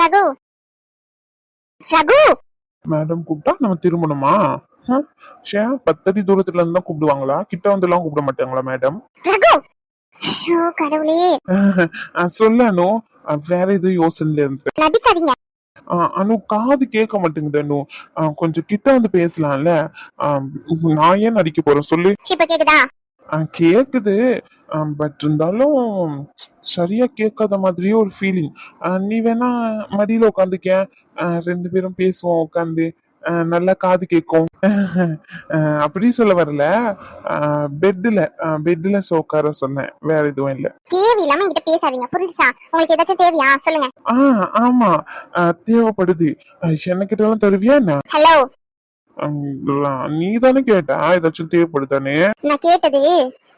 Raghu. Raghu! Madam கூப்பிட்டா நம்ம திரும்பணுமா? பத்தடி தூரத்துல இருந்து தான் கூப்பிடுவாங்களா? கிட்ட வந்து எல்லாம் கூப்பிட மாட்டாங்களா மேடம்? ரகு! ஐயோ கடவுளே! வேற எதுவும் யோசனையில இருந்து. நடிக்காதீங்க அனு காது கேட்க மாட்டேங்குது அனு. கொஞ்சம் கிட்ட வந்து பேசலாம்ல. நான் ஏன் நடிக்க போறேன் சொல்லு. இப்ப கேக்குதா? கேக்குது. பட் இருந்தாலும் சரியா கேட்காத மாதிரியே ஒரு ஃபீலிங் நீ வேணா மடியில உட்காந்துக்க. ரெண்டு பேரும் பேசுவோம் உட்காந்து. நல்லா காது கேட்கும். அப்படி சொல்ல வரல. பெட்ல பெட்ல உட்கார சொன்னேன். வேற எதுவும் இல்ல. தேவையில்லாம என்கிட்ட பேசாதீங்க. புரிஞ்சுச்சா? உங்களுக்கு ஏதாச்சும் தேவையா? சொல்லுங்க. ஆ ஆமா. தேவைப்படுது. என்ன எல்லாம் தருவியா என்ன? ஹலோ நீ தானே கேட்ட? ஏதாச்சும் தேவைப்படுதானே? நான் கேட்டது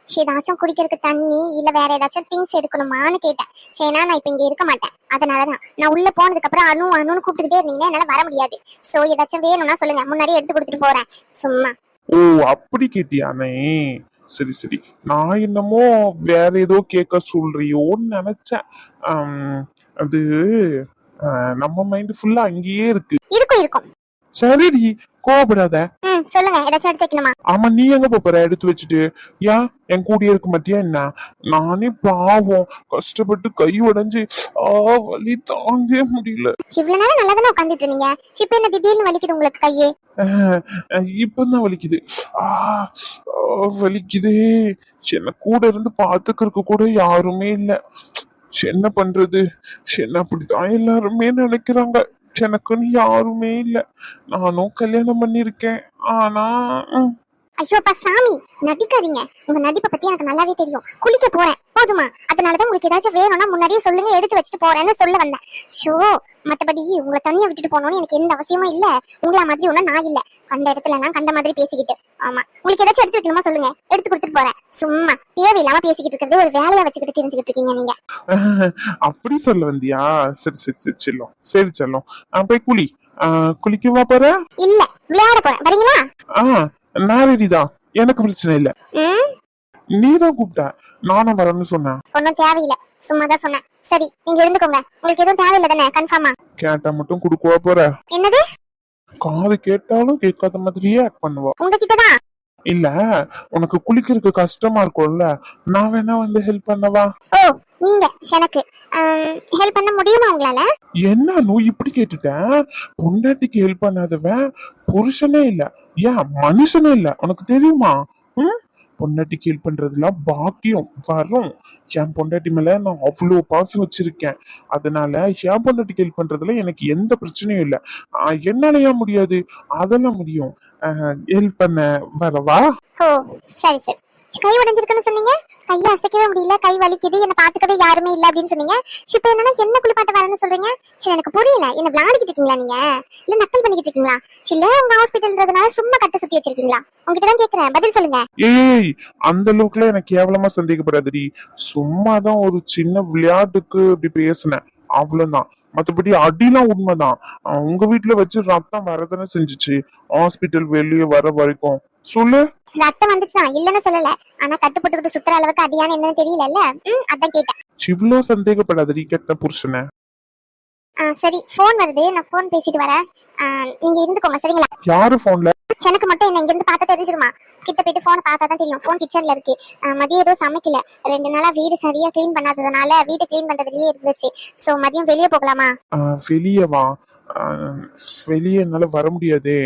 ச்சே, ஏதாச்சும் குடிக்கிறதுக்கு தண்ணி இல்ல வேற ஏதாச்சும் திங்ஸ் எடுக்கணுமான்னு கேட்டேன். சரினா நான் இப்ப இங்க இருக்க மாட்டேன். அதனாலதான் நான் உள்ள போனதுக்கு அப்புறம் அணு அணுன்னு கூப்பிட்டுக்கிட்டே இருந்தீங்கன்னா என்னால வர முடியாது. சோ ஏதாச்சும் வேணும்னா சொல்லுங்க. முன்னாடியே எடுத்து கொடுத்துட்டு போறேன். சும்மா. ஓ அப்படி கேட்டியானே? சரி சரி. நான் என்னமோ வேற ஏதோ கேட்க சொல்றியோன்னு நினைச்சேன். அது நம்ம மைண்ட் ஃபுல்லா அங்கேயே இருக்கு. இருக்கும் இருக்கும். சரிடி. கோவப்படாத. ம் சொல்லுங்க. ஏதாச்சும் எடுத்து வைக்கணுமா? ஆமா நீ எங்க போற? எடுத்து வச்சுட்டு. ஏன் என் கூடயே இருக்க மாட்டியா என்ன? நானே பாவம். கஷ்டப்பட்டு கை உடைஞ்சு ஆ வலி தாங்க முடியல. இவ்வளவு நேரம் நல்லா தானே உட்காந்துட்டு இருந்தீங்க சிப்ப என்ன திடீர்னு வலிக்குது உங்களுக்கு கையே? இப்பதான் வலிக்குது. ஆ வலிக்குதே. என்ன கூட இருந்து பாத்துக்கிறதுக்கு கூட யாருமே இல்ல. என்ன பண்றது? என்ன அப்படித்தான் எல்லாருமே நினைக்கிறாங்க. எனக்குன்னு யாருமே இல்லை. நானும் கல்யாணம் பண்ணியிருக்கேன். ஆனா ம், ஐயோ அப்பா சாமி நடிக்காதீங்க. உங்க நடிப்பை பத்தி எனக்கு நல்லாவே தெரியும். குளிக்க போறேன். போதுமா? அதனாலதான் உங்களுக்கு ஏதாச்சும் வேணும்னா முன்னாடியே சொல்லுங்க எடுத்து வச்சுட்டு போறேன்னு சொல்ல வந்தேன். ஷோ மத்தபடி உங்களை தனியா விட்டுட்டு போகணும்னு எனக்கு எந்த அவசியமும் இல்ல. உங்கள மாதிரி ஒண்ணும் நான் இல்ல. கண்ட இடத்துல நான் கண்ட மாதிரி பேசிக்கிட்டு. ஆமா. உங்களுக்கு ஏதாச்சும் எடுத்து வைக்கணுமா சொல்லுங்க. எடுத்து கொடுத்துட்டு போறேன். சும்மா தேவையில்லாம பேசிக்கிட்டு இருக்கிறது ஒரு வேலையா வச்சுக்கிட்டு தெரிஞ்சுக்கிட்டு இருக்கீங்க நீங்க. அப்படி சொல்ல வந்தியா? சரி சரி சரி செல்லம். சரி செல்லம். போய் குளி. குளிக்கவா போற? இல்ல விளையாட போறேன். வரீங்களா? ஆ. நான் ரெடிதான் எனக்கு பிரச்சனை இல்ல. ம்? நீதான் கூப்பிட்ட. நானும் வரேன்னு சொன்னேன். ஒன்றும் தேவையில்லை. சும்மா தான் சொன்னேன். சரி நீங்க இருந்துக்கோங்க. உங்களுக்கு எதுவும் தேவையில்லை தானே கன்ஃபார்மா கேட்டா மட்டும் குடுக்கவா போற? என்னது? காது கேட்டாலும் கேட்காத மாதிரியே ஆக்ட் பண்ணுவா. உங்ககிட்ட தான் இல்ல உனக்கு குளிக்கிறதுக்கு கஷ்டமா இருக்கும்ல. நான் வேணா வந்து ஹெல்ப் பண்ணவா? ஓ நீங்க எனக்கு. ஹெல்ப் பண்ண முடியுமா உங்களால? என்ன நூ இப்படி கேட்டுட்டேன் பொண்டாட்டிக்கு ஹெல்ப் பண்ணாதவன் புருஷனே இல்ல. ஏன் மனுஷனே இல்ல. உனக்கு தெரியுமா? ம்? பொண்டாட்டிக்கு ஹெல்ப் பண்றதுலாம் பாக்கியம் வரும். என் பொண்டாட்டி மேல நான் அவ்வளோ பாசம் வச்சிருக்கேன். அதனால என் பொண்டாட்டிக்கு ஹெல்ப் பண்றதுல எனக்கு எந்த பிரச்சனையும் இல்ல. ஆஹ் என்னால ஏன் முடியாது? அதெல்லாம் முடியும். ஹெல்ப் பண்ண. வரவா சரி சரி. கை உடைஞ்சிருக்குன்னு சொன்னீங்க? கையை அசைக்கவே முடியல கை வலிக்குது என்ன பாத்துக்கவே யாருமே இல்ல அப்படின்னு சொன்னீங்க. இப்ப என்னன்னா என்ன குளிப்பாட்ட வரேன்னு சொல்றீங்க? சரி எனக்கு புரியல. என்ன விளையாடிக்கிட்டு இருக்கீங்களா நீங்க? இல்ல நக்கல் பண்ணிக்கிட்டு இருக்கீங்களா? சில உங்க ஹாஸ்பிட்டல்ன்றதுனால சும்மா கட்ட சுத்தி வச்சிருக்கீங்களா? உங்ககிட்ட தான் கேக்குறேன். பதில் சொல்லுங்க. ஏய் அந்த அளவுக்குலாம் எனக்கு கேவலமா சந்தேகப்படாதடி. சும்மாதான் ஒரு சின்ன விளையாட்டுக்கு இப்படி பேசினேன். அவ்வளவுதான். மத்தபடி அடிலாம் உண்மைதான். உங்க வீட்டுல வச்சு ரத்தம் வரதானே செஞ்சுச்சு? ஹாஸ்பிட்டல் வெளியே வர வரைக்கும். சொல்லு. ரத்தம் வந்துச்சுதான் இல்லன்னு சொல்லல. ஆனா கட்டு போட்டுக்கிட்டு சுத்துற அளவுக்கு அடியான்னு என்னன்னு தெரியல ம் அதான் கேட்டேன். இவ்ளோ சந்தேகப்படாதடி கெட்ட புருஷனை. ஆ, சரி ஃபோன் வருது. நான் ஃபோன் பேசிட்டு வரேன். ஆ, நீங்க இருந்துக்கோங்க சரிங்களா? யாரு போன்ல எனக்கு மட்டும் என்ன இங்க இருந்து பார்த்தா தெரிஞ்சிருமா? கிட்ட போயிட்டு போன் பார்த்தா தான் தெரியும். ஃபோன் கிச்சன்ல இருக்கு. ஆ, மதியம் ஏதோ சமைக்கல. ரெண்டு நாளா வீடு சரியா க்ளீன் பண்ணாததுனால வீடு க்ளீன் பண்றதுலயே இருந்துச்சு. சோ மதியம் வெளியே போகலாமா? வெளியே வா அஹ் வெளியே என்னால வர முடியாதே.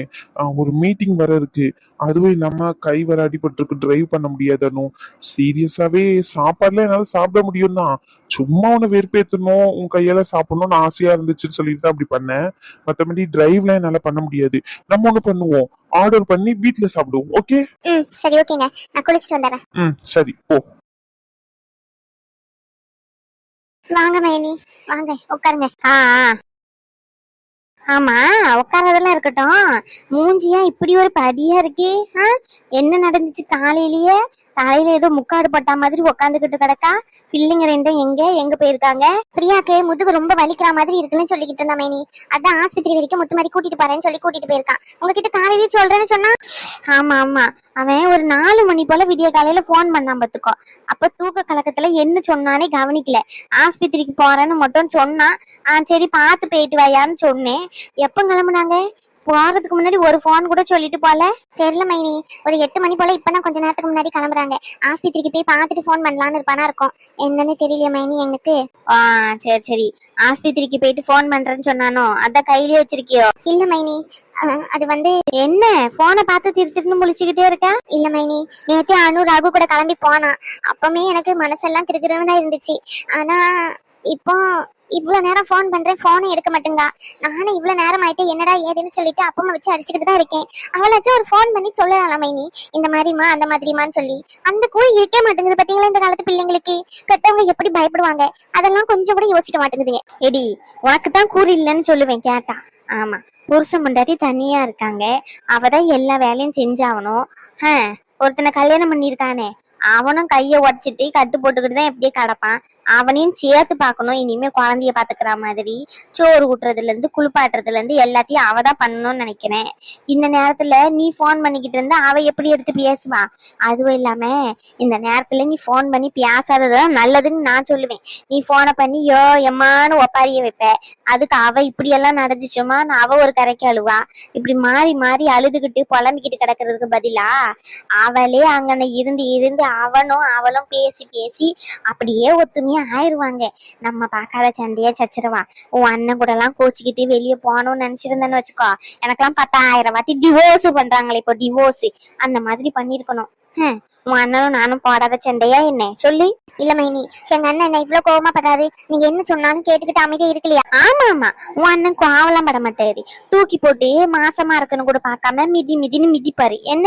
ஒரு மீட்டிங் வர இருக்கு. அதுவும் இல்லாம கை வர அடிபட்டிருக்கு. டிரைவ் பண்ண முடியாதனும் சீரியஸாவே சாப்பாடுல என்னால சாப்பிட முடியும் தான் சும்மா உன்னை வெறுப்பேத்தணும் உன் கையால சாப்பிடணும்னு ஆசையா இருந்துச்சுன்னு சொல்லிட்டு தான் அப்படி பண்ணேன். மத்தபடி டிரைவ்ல என்னால பண்ண முடியாது. நம்ம ஒண்ணு பண்ணுவோம். ஆர்டர் பண்ணி வீட்ல சாப்பிடுவோம். ஓகே ம் சரி ஓகேங்க நான் குளிச்சுட்டு வந்துடுறேன். ம் சரி. போ. வாங்க மேனி. வாங்க உட்காருங்க. ஆ. ஆமா உட்கார்றதெல்லாம் இருக்கட்டும் மூஞ்சியா இப்படி ஒரு படியா இருக்கு ஆ? என்ன நடந்துச்சு காலையிலயே தலையில ஏதோ முக்காடு பட்டா மாதிரி உக்காந்துக்கிட்டு கிடக்கா. பிள்ளைங்க ரெண்டும் எங்க? எங்க போயிருக்காங்க? பிரியாக்கு முதுகு ரொம்ப வலிக்கிற மாதிரி இருக்குன்னு சொல்லிக்கிட்டு இருந்தா மேனி. அதான் ஆஸ்பத்திரி வரைக்கும் முத்து மாதிரி கூட்டிட்டு போறேன்னு சொல்லி கூட்டிட்டு போயிருக்கான். உங்ககிட்ட காலையிலேயே சொல்றேன்னு சொன்னா? ஆமா ஆமா. அவன் ஒரு நாலு மணி போல விடிய காலையில போன் பண்ணான் பாத்துக்கோ அப்ப தூக்க கலக்கத்துல என்ன சொன்னானே கவனிக்கல. ஆஸ்பத்திரிக்கு போறேன்னு மட்டும் சொன்னான். ஆ சரி பார்த்து போயிட்டு வாயான்னு சொன்னேன். எப்ப கிளம்புனாங்க? போறதுக்கு முன்னாடி ஒரு போன் கூட சொல்லிட்டு போல. தெரியல மைனி. ஒரு எட்டு மணி போல இப்பதான் கொஞ்ச நேரத்துக்கு முன்னாடி கிளம்புறாங்க. ஆஸ்பத்திரிக்கு போய் பார்த்துட்டு ஃபோன் பண்ணலான்னு இருப்பானா இருக்கும். என்னன்னு தெரியல மைனி எனக்கு. ஆ சரி சரி. ஆஸ்பத்திரிக்கு போயிட்டு ஃபோன் பண்றேன்னு சொன்னானோ? அதான் கையிலேயே வச்சிருக்கியோ? இல்ல மைனி. அது வந்து என்ன? போனை பார்த்து திரு திருன்னு முழிச்சுக்கிட்டே இருக்கா? இல்ல மைனி. நேத்து அனு ராகு கூட கிளம்பி போனான் அப்பமே எனக்கு மனசெல்லாம் கிருகிருன்னு தான் இருந்துச்சு. ஆனா இப்போ இவ்வளவு நேரம் ஃபோன் பண்றேன் ஃபோனே எடுக்க மாட்டேங்கா. நானும் இவ்வளவு நேரம் ஆயிட்டு என்னடா ஏதுன்னு சொல்லிட்டு அப்பமா வச்சு அடிச்சுக்கிட்டு தான் இருக்கேன். அவளாச்சும் ஒரு ஃபோன் பண்ணி சொல்லலாம் மைனி இந்த மாதிரிமா அந்த மாதிரிமான்னு சொல்லி. அந்த கூறி இருக்கே மாட்டேங்குது பாத்தீங்களா இந்த காலத்து பிள்ளைங்களுக்கு? பெத்தவங்க எப்படி பயப்படுவாங்க? அதெல்லாம் கொஞ்சம் கூட யோசிக்க மாட்டேங்குதுங்க. எடி உனக்கு தான் கூறு இல்லைன்னு சொல்லுவேன் கேட்டா. ஆமா. புருஷன் முண்டாட்டி தனியா இருக்காங்க. அவதான் எல்லா வேலையும் செஞ்சாகணும். ஆ, ஒருத்தனை கல்யாணம் பண்ணியிருக்கானே. அவனும் கைய உடச்சிட்டு கட்டு போட்டுக்கிட்டு தான் எப்படியே கிடப்பான். அவனையும் சேர்த்து பார்க்கணும். இனிமே குழந்தைய பாத்துக்கிற மாதிரி சோறு ஊட்டுறதுல இருந்து குளிப்பாட்டுறதுல இருந்து எல்லாத்தையும் அவ தான் பண்ணணும்னு நினைக்கிறேன். இந்த நேரத்துல நீ போன் பண்ணிக்கிட்டு இருந்தா அவ எப்படி எடுத்து பேசுவா? அதுவும் இல்லாம இந்த நேரத்துல நீ போன் பண்ணி பேசாததான் நல்லதுன்னு நான் சொல்லுவேன். நீ போனை பண்ணி யோ எம்மான்னு ஒப்பாரிய வைப்ப. அதுக்கு அவ இப்படி எல்லாம் நடந்துச்சுமா அவ ஒரு கரைக்கு அழுவா. இப்படி மாறி மாறி அழுதுகிட்டு புலம்பிக்கிட்டு கிடக்கிறதுக்கு பதிலா அவளே அங்கன இருந்து இருந்து அவனும் அவளும் பேசி பேசி அப்படியே ஒத்துமையா ஆயிருவாங்க. நம்ம பார்க்காத சண்டையே சச்சிருவா உன் அண்ணன் கூட எல்லாம் கோச்சிக்கிட்டு வெளியே போகணும்னு நினைச்சிருந்தேன்னு வச்சுக்கோ. எனக்கெல்லாம் பத்தாயிரம் வாட்டி டிவோர்ஸ் பண்றாங்களே இப்போ டிவோர்ஸ் அந்த மாதிரி பண்ணிருக்கணும் ஹம், உன் அண்ணனும் நானும் போடாத சண்டையா என்ன? சொல்லு. இல்ல மைனி எங்க அண்ணன் என்ன இவ்வளவு கோவமா பண்றாரு நீங்க என்ன சொன்னாலும் கேட்டுக்கிட்டு அமைதியா இருக்கலையா? ஆமா ஆமா உன் அண்ணன் கோவலாம் பட மாட்டாரு. தூக்கி போட்டு மாசமா இருக்குன்னு கூட பாக்காம மிதி மிதின்னு மிதிப்பாரு. என்ன?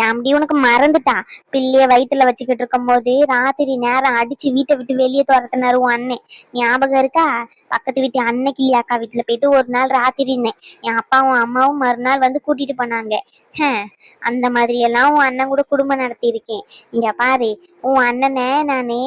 ஏன்டி உனக்கு மறந்துட்டா? பிள்ளைய வயிற்றுல வச்சுக்கிட்டு இருக்கும்போது ராத்திரி நேரம் அடிச்சு வீட்டை விட்டு வெளியே துரத்துனாரு உன் அண்ணன். ஞாபகம் இருக்கா? பக்கத்து வீட்டு அண்ணன் கிளி அக்கா வீட்டுல போயிட்டு ஒரு நாள் ராத்திரி இருந்தேன் என் அப்பாவும் அம்மாவும் மறுநாள் வந்து கூட்டிட்டு போனாங்க. அந்த மாதிரி எல்லாம் உன் அண்ணன் கூட குடும்பம் நடத்தி இருக்கேன் இங்க பாரு உன் அண்ணனை நானே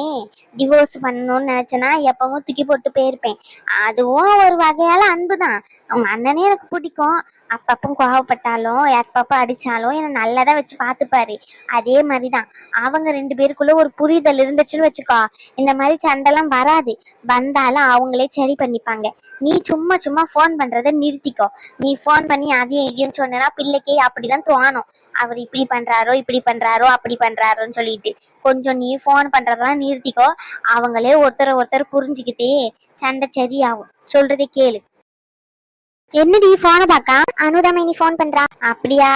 டிவோர்ஸ் பண்ணணும்னு நினைச்சேன்னா எப்பவும் தூக்கி போட்டு போயிருப்பேன். அதுவும் ஒரு வகையால அன்பு தான் அவங்க அண்ணனே எனக்கு பிடிக்கும். அப்பப்போ கோவப்பட்டாலும் எப்பப்போ அடிச்சாலும் என்னை நல்லதா வச்சு பார்த்துப்பாரு. அதே மாதிரிதான். அவங்க ரெண்டு பேருக்குள்ள ஒரு புரிதல் இருந்துச்சுன்னு வச்சுக்கோ. இந்த மாதிரி சண்டைலாம் வராது. வந்தாலும் அவங்களே சரி பண்ணிப்பாங்க. நீ சும்மா சும்மா ஃபோன் பண்றத நிறுத்திக்கோ. நீ ஃபோன் பண்ணி அதையும் இதையும் சொன்னா பிள்ளைக்கு அப்படிதான் தோணும். அவர் இப்படி பண்றாரோ இப்படி பண்றாரோ அப்படி பண்றாருன்னு சொல்லிட்டு. கொஞ்சம் நீ ஃபோன் பண்றதெல்லாம் நிறுத்திக்கோ. அவங்களே ஒருத்தரை ஒருத்தர் புரிஞ்சுக்கிட்டே சண்டை சரியாகும். சொல்றதை கேளு. என்னடி போனை பாக்கா? அனுதா மைனி ஃபோன் பண்றா? அப்படியா?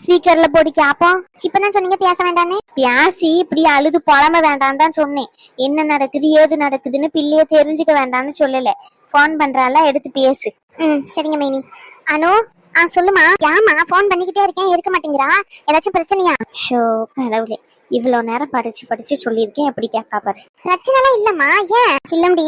ஸ்பீக்கர்ல போட்டு கேப்போம் இப்பதான் சொன்னீங்க பேச வேண்டானே பியாசி இப்படி அழுது புலம்ப வேண்டாம் தான் சொன்னேன். என்ன நடக்குது ஏது நடக்குதுன்னு பிள்ளைய தெரிஞ்சுக்க வேண்டாம்னு சொல்லல. ஃபோன் பண்றால எடுத்து பேசு. ம் சரிங்க மேனி. அனு? ஆ சொல்லுமா ஏமா ஃபோன் பண்ணிக்கிட்டே இருக்கேன். எடுக்க மாட்டேங்கிறா. ஏதாச்சும் பிரச்சனையா? ஷோ கடவுளே. இவ்வளோ நேரம் படிச்சு படிச்சு சொல்லியிருக்கேன். எப்படி கேட்கா பாரு. பிரச்சனைலாம் இல்லம்மா. ஏன்? இல்லம்டி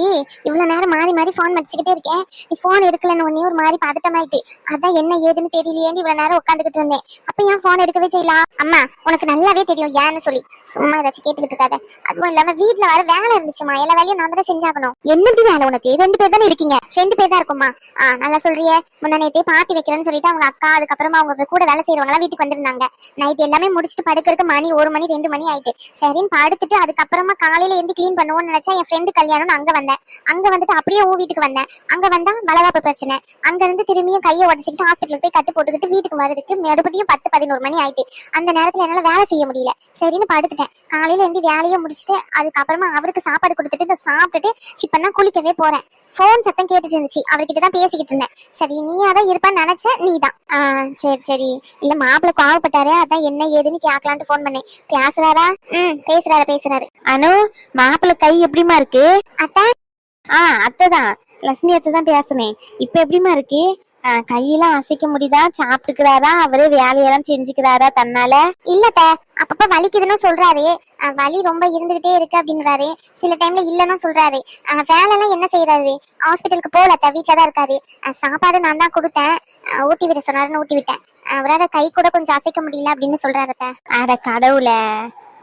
இவ்வளவு நேரம் மாறி மாறி ஃபோன் வச்சுக்கிட்டே இருக்கேன். நீ ஃபோன் எடுக்கலன்னு உடனே ஒரு மாதிரி பதட்டமாயிட்டு அதான் என்ன ஏதுன்னு தெரியலையேன்னு இவ்வளவு நேரம் உட்காந்துக்கிட்டு இருந்தேன். அப்ப ஏன் ஃபோன் எடுக்கவே செய்யலாம் அம்மா உனக்கு நல்லாவே தெரியும். ஏன்னு சொல்லி. சும்மா ஏதாச்சும் கேட்டுக்கிட்டு இருக்காத. அதுவும் இல்லாம வீட்ல வர வேலை இருந்துச்சுமா எல்லா வேலையும் நான் தானே செஞ்சாகணும். என்னடி வேலை உனக்கு? ரெண்டு பேர் தானே இருக்கீங்க. ரெண்டு பேர் தான் இருக்குமா ஆ நல்லா சொல்றியே. முந்தா நேத்தே பாட்டி வைக்கிறேன்னு சொல்லிட்டு அவங்க அக்கா அதுக்கப்புறமா அவங்க கூட வேலை செய்யறவங்க வீட்டுக்கு வந்திருந்தாங்க. நைட் எல்லாமே முடிச்சுட்டு படுக்கிறதுக்கு மணி ஒரு மணி ரெண்டு மணி ஆயிட்டு. சரின்னு படுத்துட்டு அதுக்கப்புறமா காலையில இருந்து கிளீன் பண்ணுவோம்னு நினைச்சா என் ஃப்ரெண்டு கல்யாணம் அங்க வந்தேன். அங்க வந்துட்டு அப்படியே உன் வீட்டுக்கு வந்தேன். அங்க வந்தா வளகாப்பு பிரச்சனை. அங்க இருந்து திரும்பியும் கையை உடச்சிக்கிட்டு ஹாஸ்பிட்டலுக்கு போய் கட்டு போட்டுக்கிட்டு வீட்டுக்கு வரதுக்கு மறுபடியும் பத்து பதினோரு மணி ஆயிட்டு. அந்த நேரத்துல என்னால வேலை செய்ய முடியல. சரின்னு படுத்துட்டேன். காலையில இருந்து வேலையை முடிச்சுட்டு அதுக்கப்புறமா அவருக்கு சாப்பாடு கொடுத்துட்டு சாப்பிட்டுட்டு இப்ப தான் குளிக்கவே போறேன். போன் சத்தம் கேட்டுட்டு இருந்துச்சு. அவர்கிட்ட தான் பேசிக்கிட்டு இருந்தேன். சரி நீ அதான் இருப்பான்னு நினைச்சேன். நீ தான் ஆ சரி சரி. இல்ல மாப்பிள்ளை கோவப்பட்டாரே அதான் என்ன ஏதுன்னு கேட்கலான்ட்டு ஃபோன் பண்ணேன். பேசுறாரா? ம் பேசுறாரு பேசுறாரு. அனு மாப்பிள்ளை கை எப்படிமா இருக்கு? அத்தா? ஆ அத்தை தான் லட்சுமி அத்தை தான் பேசுனேன். இப்போ எப்படிமா இருக்கு? கையெல்லாம் அசைக்க முடியுதா? சாப்பிட்டுக்கிறாரா? அவரே வேலையெல்லாம் செஞ்சுக்கிறாரா தன்னால? இல்லத்த அப்பப்ப வலிக்குதுன்னு சொல்றாரு. வலி ரொம்ப இருந்துகிட்டே இருக்கு அப்படின்றாரு சில டைம்ல இல்லன்னு சொல்றாரு. வேலைலாம் என்ன செய்யறாரு ஹாஸ்பிட்டலுக்கு போகலத்த வீட்டுல தான் இருக்காரு. சாப்பாடு நான் தான் கொடுத்தேன். ஊட்டி விட சொன்னாருன்னு ஊட்டி விட்டேன். அவரால கை கூட கொஞ்சம் அசைக்க முடியல அப்படின்னு சொல்றாரு அத்தை. அட கடவுளே.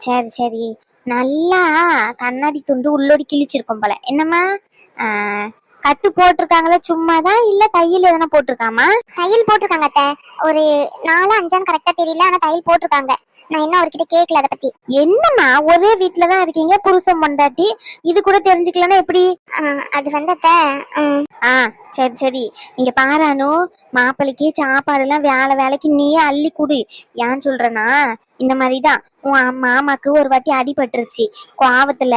சரி சரி. நல்லா கண்ணாடி துண்டு உள்ளோடி கிழிச்சிருக்கும் போல. என்னம்மா? கட்டு போட்டிருக்காங்களா சும்மாதான்? இல்ல தையல் எதனா போட்டிருக்காமா? தையல் போட்டிருக்காங்க அத்தை. ஒரு நாலு அஞ்சான்னு கரெக்டா தெரியல ஆனா தையல் போட்டிருக்காங்க. நான் இன்னும் அவர்கிட்ட கேட்கல அதை பத்தி. என்னம்மா ஒரே வீட்ல தான் இருக்கீங்க? புருஷன் பொண்டாட்டி? இது கூட தெரிஞ்சுக்கலன்னா எப்படி? அது வந்து அத்தை உம், ஆ சரி சரி. இங்கே பாரானு மாப்பிளைக்கு சாப்பாடுலாம் வேலை வேலைக்கு நீயே அள்ளி குடு. ஏன் சொல்கிறனா இந்த மாதிரி தான் உன் அம்மா- மாமாக்கு ஒரு வாட்டி அடிபட்டுருச்சு. கோவத்தில்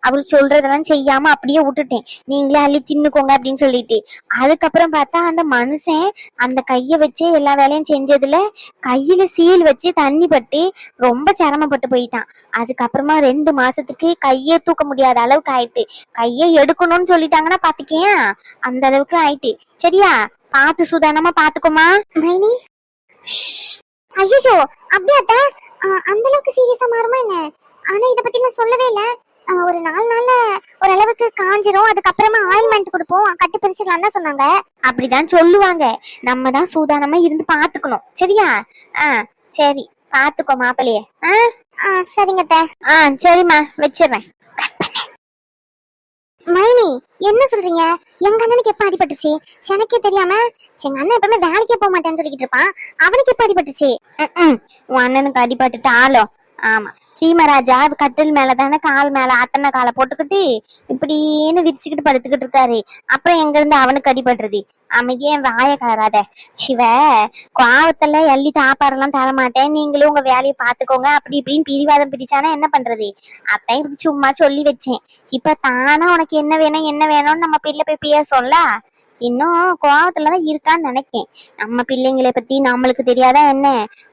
அவர் சொல்றதெல்லாம் செய்யாமல் அப்படியே விட்டுட்டேன். நீங்களே அள்ளி தின்னுக்கோங்க அப்படின்னு சொல்லிட்டு. அதுக்கப்புறம் பார்த்தா அந்த மனுஷன் அந்த கையை வச்சு எல்லா வேலையும் செஞ்சதில் கையில் சீல் வச்சு தண்ணி பட்டு ரொம்ப சிரமப்பட்டு போயிட்டான். அதுக்கப்புறமா ரெண்டு மாதத்துக்கு கையே தூக்க முடியாத அளவுக்கு ஆயிட்டு. கையை எடுக்கணும்னு சொல்லிட்டாங்கன்னா பார்த்துக்கேன் அந்த அளவுக்கு ஆயிட்டு சரியா? பார்த்து சுதானமா பாத்துக்கோமா மைனி? ஐயோ அப்படியே அத்தை? ஆஹ் அந்த அளவுக்கு சீரியஸா மாறுமா என்ன? ஆனா இத பத்தி நான் சொல்லவே இல்ல. ஒரு நாலு நாள்ல ஓரளவுக்கு காஞ்சிரும். அதுக்கப்புறமா ஆயில்மெண்ட் கொடுப்போம். கட்டு பிரிச்சுக்கலாம் தான் சொன்னாங்க. அப்படிதான் சொல்லுவாங்க. நம்ம தான் சூதானமா இருந்து பாத்துக்கணும் சரியா? ஆ சரி. பாத்துக்கோ மாப்பிளைய ஆ? சரிங்க ஆ சரிம்மா. வச்சிடுறேன். மைனி என்ன சொல்றீங்க? எங்க அண்ணனுக்கு எப்ப அடிபட்டுச்சு? எனக்கே தெரியாம எங்க அண்ணன் எப்பவுமே வேலைக்கே போக மாட்டேன்னு சொல்லிக்கிட்டு இருப்பான். அவனுக்கு எப்ப அடிபட்டுச்சு? உன் அண்ணனுக்கு அடிபட்டுட்டு ஆளோ ஆமா. சீமராஜா கட்டில் மேல தானே கால் மேல அத்தனை காலை போட்டுக்கிட்டு இப்படின்னு விரிச்சுக்கிட்டு படுத்துக்கிட்டு இருக்காரு. அப்புறம் எங்க இருந்து அவனுக்கு அடிபடுறது? அமைதியே வாய கலராத. சிவ கோவத்துல எள்ளி தாப்பாரெல்லாம் தர மாட்டேன் நீங்களும் உங்க வேலையை பாத்துக்கோங்க அப்படி இப்படின்னு பிரிவாதம் பிடிச்சானா என்ன பண்றது? அதான் இப்படி சும்மா சொல்லி வச்சேன். இப்ப தானா உனக்கு என்ன வேணும் என்ன வேணும்னு நம்ம பிள்ளை போய் பேசோம்ல இன்னும் கோவத்துலதான் இருக்கான்னு நினைக்கேன். நம்ம பிள்ளைங்களை பத்தி நம்மளுக்கு தெரியாதா என்ன?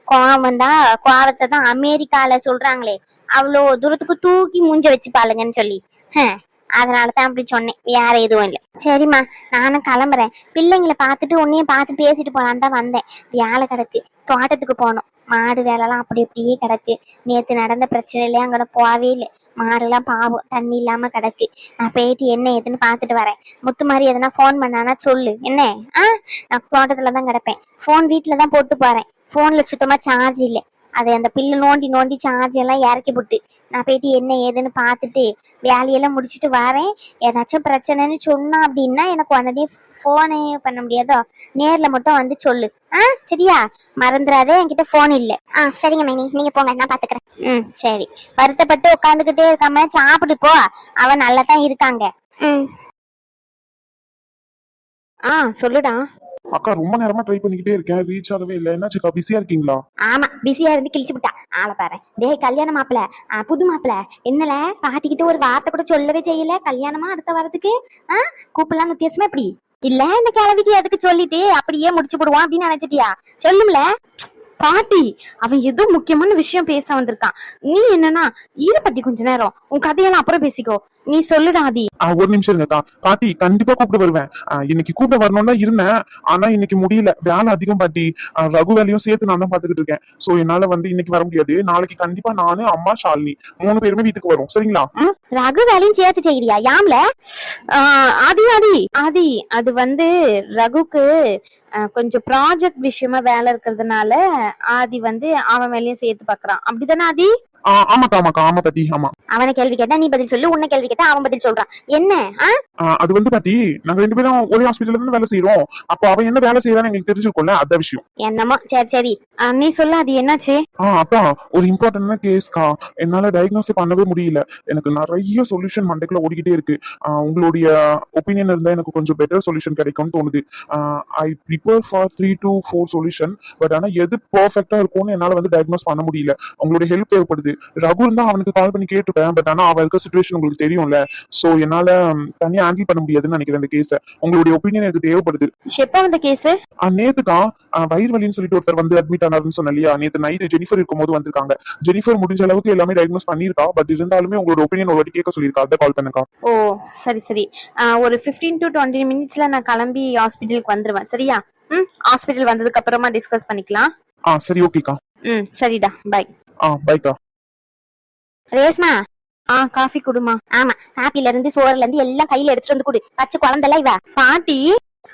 கோவம் வந்தா கோவத்தை தான் அமெரிக்கால சொல்றாங்களே. அவ்வளோ தூரத்துக்கு தூக்கி மூஞ்ச வச்சு பாருங்கன்னு சொல்லி. அதனால அதனாலதான் அப்படி சொன்னேன். வேற எதுவும் இல்லை. சரிம்மா நானும் கிளம்புறேன். பிள்ளைங்களை பார்த்துட்டு உன்னையும் பார்த்து பேசிட்டு போலான்னு தான் வந்தேன். வேலை கிடக்கு. தோட்டத்துக்கு போனோம் மாடு வேலைலாம் அப்படி அப்படியே கிடக்கு. நேற்று நடந்த பிரச்சனையிலே அங்கே போகவே இல்லை. மாடுலாம் பாவம் தண்ணி இல்லாம கிடக்கு. நான் போயிட்டு என்ன ஏதுன்னு பார்த்துட்டு வரேன். முத்து மாதிரி எதனா ஃபோன் பண்ணானா சொல்லு. என்ன? ஆ? நான் தோட்டத்துல தான் கிடப்பேன். ஃபோன் வீட்டில் தான் போட்டு போறேன். ஃபோனில் சுத்தமாக சார்ஜ் இல்லை. அது அந்த பில்லு நோண்டி நோண்டி சார்ஜ் எல்லாம் இறக்கி போட்டு நான் போயிட்டு என்ன ஏதுன்னு பார்த்துட்டு வேலையெல்லாம் முடிச்சுட்டு வரேன். ஏதாச்சும் பிரச்சனைன்னு சொன்னா அப்படின்னா எனக்கு உடனே ஃபோனே பண்ண முடியாதோ? நேரில் மட்டும் வந்து சொல்லு. ஆ சரியா? மறந்துடாதே என்கிட்ட ஃபோன் இல்லை. ஆ சரிங்க மைனி. நீங்க போங்க நான் பாத்துக்கிறேன். ம் சரி. வருத்தப்பட்டு உட்காந்துக்கிட்டே இருக்காம சாப்பிடு போ. அவன் நல்லா தான் இருக்காங்க. ம். ஆ சொல்லுடா. அக்கா ரொம்ப நேரமா ட்ரை பண்ணிக்கிட்டே இருக்கேன். ரீச் ஆகவே இல்லை. என்னாச்சுக்கா பிஸியா இருக்கீங்களா? ஆமா பிஸியா இருந்து கிழிச்சு விட்டா. ஆளை பாரு. டேய் கல்யாண மாப்பிள. புது மாப்பிள. என்னல? பாட்டிக்கிட்ட ஒரு வார்த்தை கூட சொல்லவே செய்யல. கல்யாணமா? அடுத்த வாரத்துக்கு? ஆ கூப்பிடலாம் வித்தியாசமா எப்படி? இல்ல இந்த கிளவிக்கு அதுக்கு சொல்லிட்டு அப்படியே முடிச்சு போடுவான் அப்படின்னு நினைச்சிட்டியா? சொல்லும்ல. பாட்டி அவன் ஏதோ முக்கியமான விஷயம் பேச வந்திருக்கான். நீ என்னன்னா இரு கொஞ்ச நேரம். உன் கதையெல்லாம் அப்புறம் பேசிக்கோ. நீ சொல்லுடா ஆதி ஒரு நிமிஷம் இருங்கக்கா பாட்டி கண்டிப்பா கூப்பிட வருவேன். இன்னைக்கு கூப்பிட வரணும்னு தான் இருந்தேன். ஆனா இன்னைக்கு முடியல. வேலை அதிகம் பாட்டி. ரகு வேலையும் சேர்த்து நான் தான் பாத்துக்கிட்டு இருக்கேன். சோ என்னால வந்து இன்னைக்கு வர முடியாது. நாளைக்கு கண்டிப்பா நானு அம்மா ஷாலினி மூணு பேருமே வீட்டுக்கு வரும் சரிங்களா? ரகு வேலையும் சேர்த்து செய்கிறியா யாம்ல? ஆதி ஆதி. ஆதி அது வந்து ரகுக்கு கொஞ்சம் ப்ராஜெக்ட் விஷயமா வேலை இருக்கிறதுனால ஆதி வந்து அவன் வேலையும் சேர்த்து பாக்குறான் அப்படிதானே ஆதி? ஆமாக்கா ஆமாக்கா ஆமா பாட்டி ஆமா. அவனை கேள்வி கேட்டா நீ பதில் சொல்லு உன்னை கேள்வி கேட்டா அவன் பதில் சொல்றான். என்ன? அது வந்து பாட்டி நாங்க ரெண்டு பேரும் ஒரே ஹாஸ்பிட்டல்ல இருந்து வேலை செய்யறோம் அப்போ அவன் என்ன வேலை செய்யறான்னு எங்களுக்கு தெரிஞ்சிருக்கும்ல அதான் விஷயம். என்னமோ சரி நீ சொல்லு அது என்னாச்சு? அக்கா ஒரு இம்பார்ட்டன்டான கேஸ்க்கா என்னால டயக்னோஸ் பண்ணவே முடியல. எனக்கு நிறைய சொல்யூஷன் மண்டைக்குள்ள ஓடிக்கிட்டே இருக்கு. உங்களுடைய ஒப்பீனியன் இருந்தா எனக்கு கொஞ்சம் பெட்டர் சொல்யூஷன் கிடைக்கும்னு தோணுது. I prepare for three to four solution but ஆனா எது பர்ஃபெக்டா இருக்கும்னு என்னால வந்து டயக்னோஸ் பண்ண முடியல. உங்களுடைய ஹெல்ப் தேவைப்படுது. ரகு இருந்தா அவனுக்கு கால் பண்ணி கேட்டுப்பேன். பட் ஆனா அவன் இருக்க சுச்சுவேஷன் உங்களுக்கு தெரியும்ல. சோ என்னால தனியா ஹேண்டில் பண்ண முடியாதுன்னு நினைக்கிறேன் இந்த கேஸ உங்களுடைய ஒப்பீனியன் எனக்கு தேவைப்படுது. எப்ப வந்த கேஸ் ஆ, வயிறு வலின்னு சொல்லிட்டு ஒருத்தர் வந்து அட்மிட் ஆனாருன்னு சொன்ன இல்லையா? நேத்து நைட் ஜெனிஃபர் இருக்கும்போது வந்திருக்காங்க. ஜெனிஃபர் முடிஞ்ச அளவுக்கு எல்லாமே டயக்னோஸ் பண்ணிருக்கா பட் இருந்தாலுமே உங்களோட ஒப்பீனியன் ஒரு வாட்டி கேட்க சொல்லியிருக்கா? அதான் கால் பண்ணுக்கா? ஓ சரி சரி. ஒரு 15 டு டுவெண்ட்டி மினிட்ஸ்ல நான் கிளம்பி ஹாஸ்பிட்டலுக்கு வந்துருவேன். சரியா? ம் ஹாஸ்பிட்டல் வந்ததுக்கு அப்புறமா டிஸ்கஸ் பண்ணிக்கலாம். ஆ சரி ஓகேக்கா ம் சரிடா. பை ஆ பைக்கா ரேஸ்மா ஆ காஃபி குடுமா. ஆமா காப்பில இருந்து சோறுல இருந்து எல்லாம் கையில எடுத்துட்டு வந்து கொடு. பச்சை குழந்தைல இவ. பாட்டி?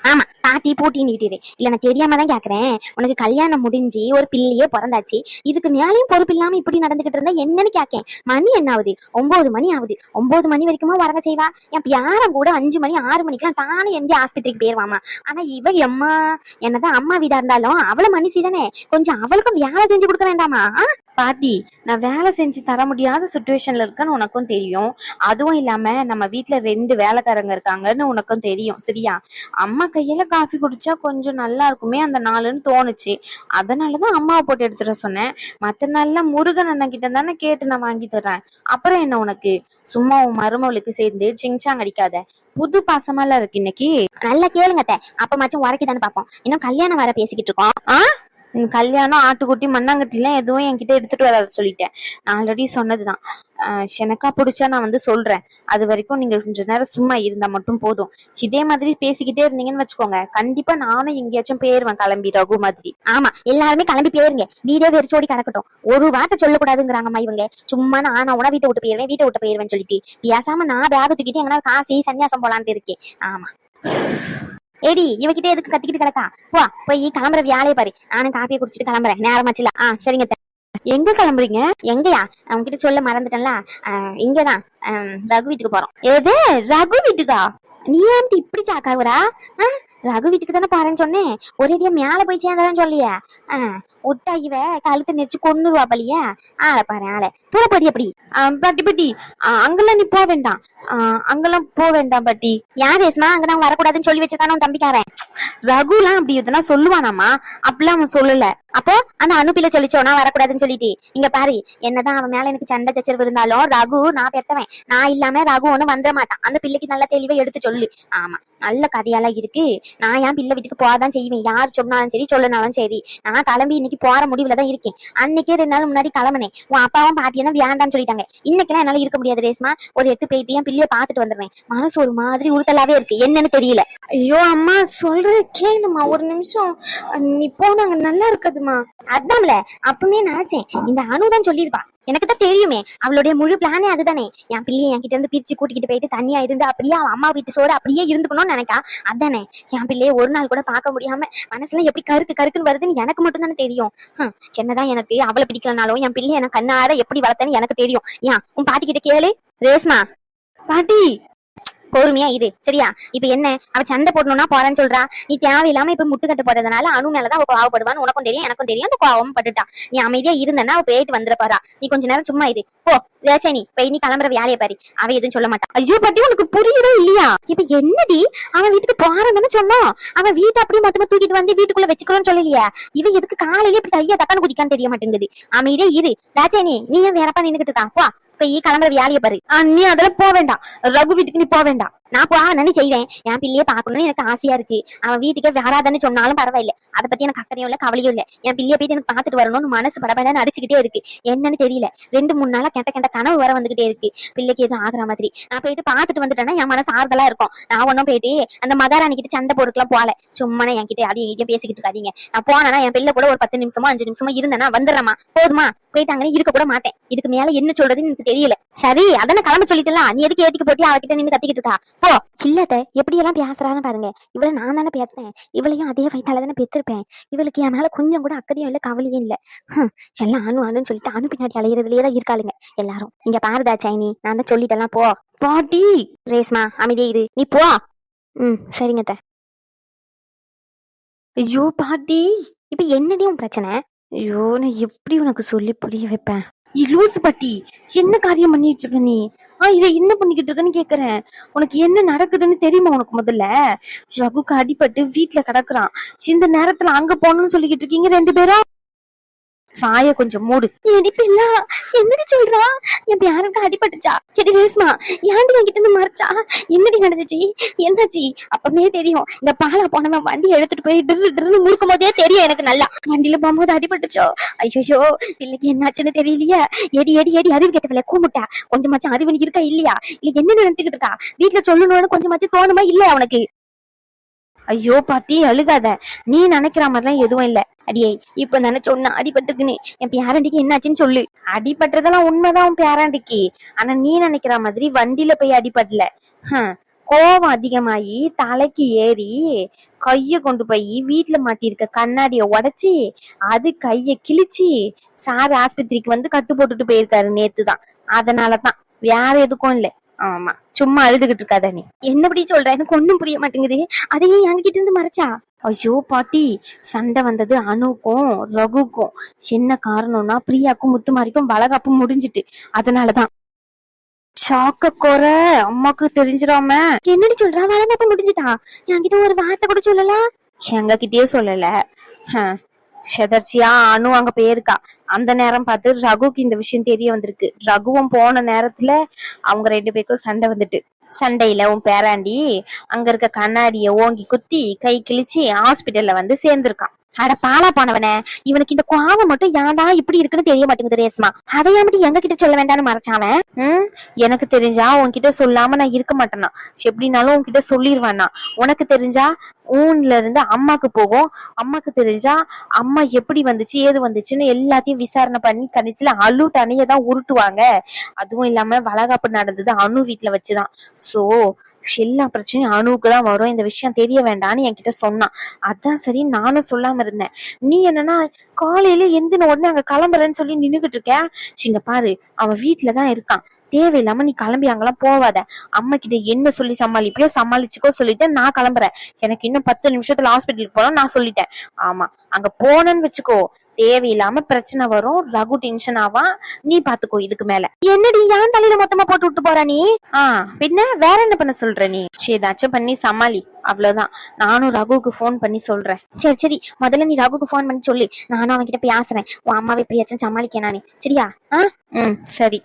ஆமா காட்டி பூட்டின்னு இல்ல நான் தெரியாம தான் கேக்குறேன். உனக்கு கல்யாணம் முடிஞ்சு ஒரு பிள்ளையே பிறந்தாச்சு. இதுக்கு மேலேயும் பொறுப்பு இல்லாம இப்படி நடந்துகிட்டு இருந்தா என்னன்னு கேக்கேன். மணி என்ன ஆகுது ஒன்பது மணி ஆகுது. ஒன்பது மணி வரைக்குமா வரங்க செய்வா? என் யாரும் கூட அஞ்சு மணி ஆறு மணிக்கெல்லாம் தானே எந்த ஆஸ்பத்திரிக்கு போயிருவாமா? ஆனா இவ எம்மா என்னதான் அம்மா வீடா இருந்தாலும் அவள மனுஷி தானே. கொஞ்சம் அவளுக்கும் வேலை செஞ்சு கொடுக்க வேண்டாமா? பாட்டி நான் வேலை செஞ்சு தர முடியாத சுச்சுவேஷன்ல இருக்கேன்னு உனக்கும் தெரியும். அதுவும் இல்லாம நம்ம வீட்டுல ரெண்டு வேலைக்காரங்க இருக்காங்கன்னு உனக்கும் தெரியும். சரியா? அம்மா கையில காஃபி குடிச்சா கொஞ்சம் நல்லா இருக்குமே அந்த நாளுன்னு தோணுச்சு. அதனாலதான் அம்மாவை போட்டு எடுத்துட சொன்னேன். மத்த நாள்ல முருகன் அண்ணன் கிட்ட தானே கேட்டு நான் வாங்கி தர்றேன். அப்புறம் என்ன உனக்கு? சும்மா உன் மருமவளுக்கு சேர்ந்து சிங்சாங் அடிக்காத. புது பாசமால இருக்கு இன்னைக்கு. நல்லா கேளுங்க அப்ப அப்பமாச்சும் உரைக்குதான்னு பாப்போம். இன்னும் கல்யாணம் வர பேசிக்கிட்டு இருக்கோம். ஆஹ் கல்யாணம் ஆட்டுக்குட்டி மண்ணாங்கட்டிலாம் எதுவும் என்கிட்ட எடுத்துட்டு வராத சொல்லிட்டேன். நான் ஆல்ரெடி சொன்னதுதான். ஆஹ் எனக்கா பிடிச்சா நான் வந்து சொல்றேன். அது வரைக்கும் நீங்க கொஞ்ச நேரம் சும்மா இருந்தா மட்டும் போதும். இதே மாதிரி பேசிக்கிட்டே இருந்தீங்கன்னு வச்சுக்கோங்க. கண்டிப்பா நானும் எங்கேயாச்சும் போயிருவேன் கிளம்பி ரகு மாதிரி. ஆமா எல்லாருமே கிளம்பி போயிருங்க. வீடே வெறிச்சோடி கிடக்கட்டும். ஒரு வார்த்தை சொல்லக்கூடாதுங்கிறாங்கம்மா இவங்க. சும்மா நான் ஆனா உன வீட்டை விட்டு போயிருவேன் வீட்டை விட்டு போயிருவேன் சொல்லிட்டு. பேசாம நான் பேக தூக்கிட்டு எங்கன்னா காசி சன்னியாசம் போலான்ட்டு இருக்கேன். ஆமா. ஏடி இவகிட்ட எதுக்கு கத்திக்கிட்டு கிடக்கா? போ போய் கிளம்புற வேலையை பாரு. நானும் காப்பியை குடிச்சிட்டு கிளம்புறேன். நேரமாச்சுல ஆ சரிங்க எங்க கிளம்புறீங்க? எங்கயா? உங்ககிட்ட சொல்ல மறந்துட்டேன்ல. ஆஹ் இங்கதான். ரகு வீட்டுக்கு போறோம். எது? ரகு வீட்டுக்கா? நீ ஏன் இப்படி சாக்காகுறா ஆஹ் ரகு வீட்டுக்கு தானே பாருன்னு சொன்னேன் ஒரேடியா மேல போய் சேர்ந்தாலும் சொல்லியா. ஆஹ் விட்டா இவ கழுத்தை நெரிச்சு கொன்னுருவா பலியா. ஆளை பாரு ஆளை. தூரப்படி அப்படி. ஆஹ் பட்டி ஆஹ் அங்கெல்லாம் நீ போக வேண்டாம். ஆஹ் அங்கெல்லாம் போக வேண்டாம் பட்டி. யார் அங்க அவன் வரக்கூடாதுன்னு சொல்லி வச்சுதானே உன் தம்பிக்காரன்? ரகுலாம் அப்படி எதனா சொல்லுவானாமா அப்படிலாம் அவன் சொல்லல. அப்போ அந்த அனுப்பில சொல்லிச்சோனா வரக்கூடாதுன்னு சொல்லிட்டு. இங்க பாரு என்னதான் அவன் மேல எனக்கு சண்டை சச்சரவு இருந்தாலும் ரகு நான் பெத்தவன். நான் இல்லாம ரகு ஒண்ணு வந்துட மாட்டான். அந்த பிள்ளைக்கு நல்ல தெளிவை எடுத்து சொல்லு. ஆமா நல்ல கதையெல்லாம் இருக்கு. நான் என் பிள்ளை வீட்டுக்கு போகாதான் செய்வேன். யார் சொன்னாலும் சரி சொல்லனாலும் சரி. நான் கிளம்பி இன்னைக்கு போற முடிவுல தான் இருக்கேன். அன்னைக்கே ரெண்டு நாள் முன்னாடி கிளம்புனேன். உன் அப்பாவும் பாட்டியும் வேண்டாம்னு சொல்லிட்டாங்க. இன்னைக்கெல்லாம் என்னால இருக்க முடியாது ரேஸ்மா ஒரு எட்டு போயிட்டு என் பிள்ளைய பாத்துட்டு வந்துடுறேன் மனசு ஒரு மாதிரி உறுத்தலாவே இருக்கு. என்னன்னு தெரியல. ஐயோ அம்மா சொல்றது கேளுமா. ஒரு நிமிஷம். நீ போனாங்க நல்லா இருக்குதுமா அதான்ல. அப்பவே நினைச்சேன். இந்த அனு தான் சொல்லியிருப்பா. எனக்கு தான் தெரியுமே. அவளுடைய முழு பிளானே அதுதானே. என் பிள்ளைய என்கிட்ட இருந்து பிரிச்சு கூட்டிக்கிட்டு போயிட்டு தனியா இருந்து அப்படியே அவன் அம்மா வீட்டு சோறு அப்படியே இருந்துக்கணும்னு நினைக்கா. அதானே. என் பிள்ளைய ஒரு நாள் கூட பார்க்க முடியாம மனசுல எப்படி கருக்கு கருக்குன்னு வருதுன்னு எனக்கு மட்டும் தானே தெரியும். சின்னதான் எனக்கு அவளை பிடிக்கலனாலும் என் பிள்ளைய எனக்கு கண்ணார எப்படி வளர்த்தேன்னு எனக்கு தெரியும். ஏன் உன் பாட்டிக்கிட்ட கேளு. ரேஸ்மா பாட்டி பொறுமையா இரு. சரியா? இப்ப என்ன? அவ சண்டை போடணும்னா போறேன்னு சொல்றா. நீ தேவையில்லாம இப்ப முட்டுக்கட்டு போறதுனால அணு மேலதான் அவ கோவப்படுவான்னு உனக்கும் தெரியும் எனக்கும் தெரியும். அந்த கோவம் பட்டுட்டா. நீ அமைதியா இருந்தனா அவ போயிட்டு வந்துட போறா. நீ கொஞ்ச நேரம் சும்மா இரு. போ ரேச்சனி போய் நீ கிளம்புற வேலையை பாரு. அவ எதுவும் சொல்ல மாட்டா. ஐயோ பாட்டி உனக்கு புரியுதோ இல்லையா? இப்ப என்னடி? அவன் வீட்டுக்கு போறேன்னு சொன்னோம் அவன் வீட்டை அப்படியே மொத்தமா தூக்கிட்டு வந்து வீட்டுக்குள்ள வச்சுக்கணும்னு சொல்லலையா இவ எதுக்கு காலையில இப்படி தையா தக்கான்னு குதிக்கான்னு தெரிய மாட்டேங்குது. அமைதியா இரு. ராஜானி நீ. ஏன் வேறப்பா நின்னுக்கிட்டு இருக்கா? போ. போய் கிளம்புற வேலையை பாரு. நீ அதெல்லாம் போக வேண்டாம். ரகு வீட்டுக்கு நீ போக வேண்டாம். நான் போ செய்வேன். என் பிள்ளைய பாக்கணும்னு எனக்கு ஆசையா இருக்கு. அவன் வீட்டுக்கே வராதன்னு சொன்னாலும் பரவாயில்ல. அதை பத்தி எனக்கு அக்கறையும் இல்ல கவலையும் இல்ல. என் பிள்ளைய போயிட்டு எனக்கு பாத்துட்டு வரணும்னு மனசு படபடன்னு அடிச்சுக்கிட்டே இருக்கு. என்னன்னு தெரியல. ரெண்டு மூணு நாளா கெட்ட கெட்ட கனவு வர வந்துகிட்டே இருக்கு. பிள்ளைக்கு எதுவும் ஆகுற மாதிரி. நான் போயிட்டு பாத்துட்டு வந்துட்டேன்னா என் மனசு ஆறுதலா இருக்கும். நான் ஒன்னும் போயிட்டு அந்த மகாராணி கிட்ட சண்டை போட்டுக்கலாம் போல சும்மா என்கிட்ட அதையும் இதையும் பேசிக்கிட்டு இருக்காதீங்க. நான் போனேன்னா என் பிள்ளை கூட ஒரு பத்து நிமிஷமோ அஞ்சு நிமிஷமோ இருந்தேன்னா வந்துடுறமா போதுமா? போயிட்டாங்கன்னு இருக்க கூட மாட்டேன். இதுக்கு மேல என்ன சொல்றதுன்னு எனக்கு தெரியல. சரி அதானே கிளம்ப சொல்லிட்டலாம் நீ எதுக்கு ஏத்திக்கு போட்டி அவகிட்ட நின்னு கத்திக்கிட்டு இருக்கா? போ. இல்லத்த எப்படி எல்லாம் பேசுறான்னு பாருங்க. இவளை நான் தானே பேசுறேன் இவளையும் அதே வயிற்றால தானே பெற்றிருப்பேன் இவளுக்கு என் மேல கொஞ்சம் கூட அக்கறையும் இல்ல கவலையும் இல்ல. ஹம், எல்லாம் அணு அணுன்னு சொல்லிட்டு அணு பின்னாடி அலையிறதுலயே தான் இருக்காளுங்க. எல்லாரும் இங்க பாருதா சைனி. நான் தான் சொல்லிட்டேலாம் போ. பாட்டி! ரேஸ்மா அமைதியே இரு. நீ போ. ம் சரிங்க அத்தை. ஐயோ பாட்டி! இப்ப என்னடி உன் பிரச்சனை? ஐயோ நான் எப்படி உனக்கு சொல்லி புரிய வைப்பேன்? லூசு பட்டி. என்ன காரியம் பண்ணிட்டு இருக்க நீ? ஆ இதை என்ன பண்ணிக்கிட்டு இருக்கன்னு கேக்குறேன். உனக்கு என்ன நடக்குதுன்னு தெரியுமா உனக்கு முதல்ல? ரகுக்கு அடிபட்டு வீட்டுல கிடக்குறான். இந்த நேரத்துல அங்க போகணும்னு சொல்லிக்கிட்டு இருக்கீங்க ரெண்டு பேரும்? சாய கொஞ்சம் மூடு. நடிப்பில்ல என்னடி சொல்றா? என் பேரனுக்கு அடிபட்டுச்சா? எடி ரேஸ்மா ஏன்டி என்கிட்ட இருந்து மறைச்சா? என்னடி நடந்துச்சு? என்னாச்சு? அப்பமே தெரியும். இந்த பாலா போனவன் வண்டி எடுத்துட்டு போய் டிரு டிருன்னு முறுக்கும் போதே தெரியும் எனக்கு நல்லா. வண்டியில போகும்போது அடிபட்டுச்சோ? ஐயோ பிள்ளைக்கு என்னாச்சுன்னு தெரியலையே. எடி எடி எடி அறிவு கெட்டவில்ல கூமுட்டா? கொஞ்சமாச்சும் அறிவு இருக்கா இல்லையா? இல்ல என்ன நினைச்சுக்கிட்டு இருக்கா? வீட்டுல சொல்லணும்னு கொஞ்சமாச்சும் தோணுமா இல்லையா அவனுக்கு ஐயோ பாட்டி அழுகாத. நீ நினைக்கிற மாதிரிலாம் எதுவும் இல்ல. அடியே இப்ப தானே சொன்ன அடிபட்டுக்குன்னு என் பேரண்டிக்கு என்னாச்சுன்னு சொல்லு. அடிபட்டதெல்லாம் உண்மைதான் உன் பேராண்டிக்கு. ஆனா நீ நினைக்கிற மாதிரி வண்டியில போய் அடிபடல. ஹம், கோவம் அதிகமாகி தலைக்கு ஏறி கைய கொண்டு போய் வீட்டுல மாட்டியிருக்க கண்ணாடிய உடைச்சி அது கைய கிழிச்சு சார் ஆஸ்பத்திரிக்கு வந்து கட்டு போட்டுட்டு போயிருக்காரு நேத்து தான் அதனாலதான். வேற எதுக்கும் இல்ல. ஆமா. சும்மா அழுதுகிட்டு இருக்காத நீ. என்னபடி சொல்ற? எனக்கு ஒண்ணும் புரிய மாட்டேங்குது. அதையே என்கிட்ட இருந்து மறைச்சா? ஐயோ பாட்டி. சண்டை வந்தது அணுக்கும் ரகுக்கும். என்ன காரணம்னா பிரியாக்கும் முத்துமாரிக்கும் வளகாப்பு முடிஞ்சிட்டு. அதனாலதான். ஷாக்க குறை. அம்மாக்கு தெரிஞ்சிடாம. என்னடி சொல்றா? வளகாப்பு முடிஞ்சிட்டா? என்கிட்ட ஒரு வார்த்தை கூட சொல்லல. எங்க கிட்டயே சொல்லல செதர்ச்சியா? அனு அங்க போயிருக்கா. அந்த நேரம் பார்த்து ரகுக்கு இந்த விஷயம் தெரிய வந்திருக்கு. ரகுவும் போன நேரத்துல அவங்க ரெண்டு பேருக்கும் சண்டை வந்துட்டு. சண்டையில உன் பேராண்டி அங்க இருக்க கண்ணாடிய ஓங்கி குத்தி கை கிழிச்சு ஹாஸ்பிட்டல்ல வந்து சேர்ந்திருக்கான். அட பாலா போனவனே இவனுக்கு இந்த கோவம் மட்டும் யாதா இப்படி இருக்குன்னு தெரிய மாட்டேங்குது ரேஸ்மா. அதை மட்டும் எங்க கிட்ட சொல்ல வேண்டாம்னு மறைச்சாவன் ம்? எனக்கு தெரிஞ்சா உன்கிட்ட சொல்லாம நான் இருக்க மாட்டேனா? எப்படினாலும் உன்கிட்ட சொல்லிடுவேன்னா உனக்கு தெரிஞ்சா ஊன்ல இருந்து அம்மாக்கு போகும். அம்மாக்கு தெரிஞ்சா அம்மா எப்படி வந்துச்சு ஏது வந்துச்சுன்னு எல்லாத்தையும் விசாரணை பண்ணி கடைசியில அலு தனியை தான் உருட்டுவாங்க. அதுவும் இல்லாம வளகாப்பு நடந்தது அணு வீட்டுல வச்சுதான். சோ எல்லா பிரச்சனையும் அணுவுக்கு தான் வரும். இந்த விஷயம் தெரிய வேண்டாம்னு என்கிட்ட சொன்னான். அதான் சரி நானும் சொல்லாம இருந்தேன். நீ என்னன்னா காலையில எந்தின உடனே அங்க கிளம்புறேன்னு சொல்லி நின்னுகிட்டு இருக்க. சிங்க பாரு அவன் வீட்டுலதான் இருக்கான். தேவையில்லாம நீ கிளம்பி அங்கெல்லாம் போவாத. அம்மா கிட்ட என்ன சொல்லி சமாளிப்பியோ சமாளிச்சுக்கோ சொல்லிட்டு நான் கிளம்புறேன். எனக்கு இன்னும் பத்து நிமிஷத்துல ஹாஸ்பிட்டலுக்கு போனா நான் சொல்லிட்டேன். ஆமா அங்க போனேன்னு வச்சுக்கோ. தேவையில்லாம பிரச்சனை வரும். ரகு டென்ஷன் ஆவான் நீ பாத்துக்கோ இதுக்கு மேல. என்னடி ஏன் தலையில மொத்தமா போட்டு விட்டு போறா நீ? ஆ பின்ன வேற என்ன பண்ண சொல்ற நீ? சரி ஏதாச்சும் பண்ணி சமாளி. அவ்வளவுதான். நானும் ரகுவுக்கு ஃபோன் பண்ணி சொல்றேன். சரி சரி. முதல்ல நீ ரகுக்கு ஃபோன் பண்ணி சொல்லி. நானும் அவன்கிட்ட பேசுறேன் உன் அம்மாவை எப்படியாச்சும் சமாளிக்க நானே சரியா? ஆ? ம் சரி.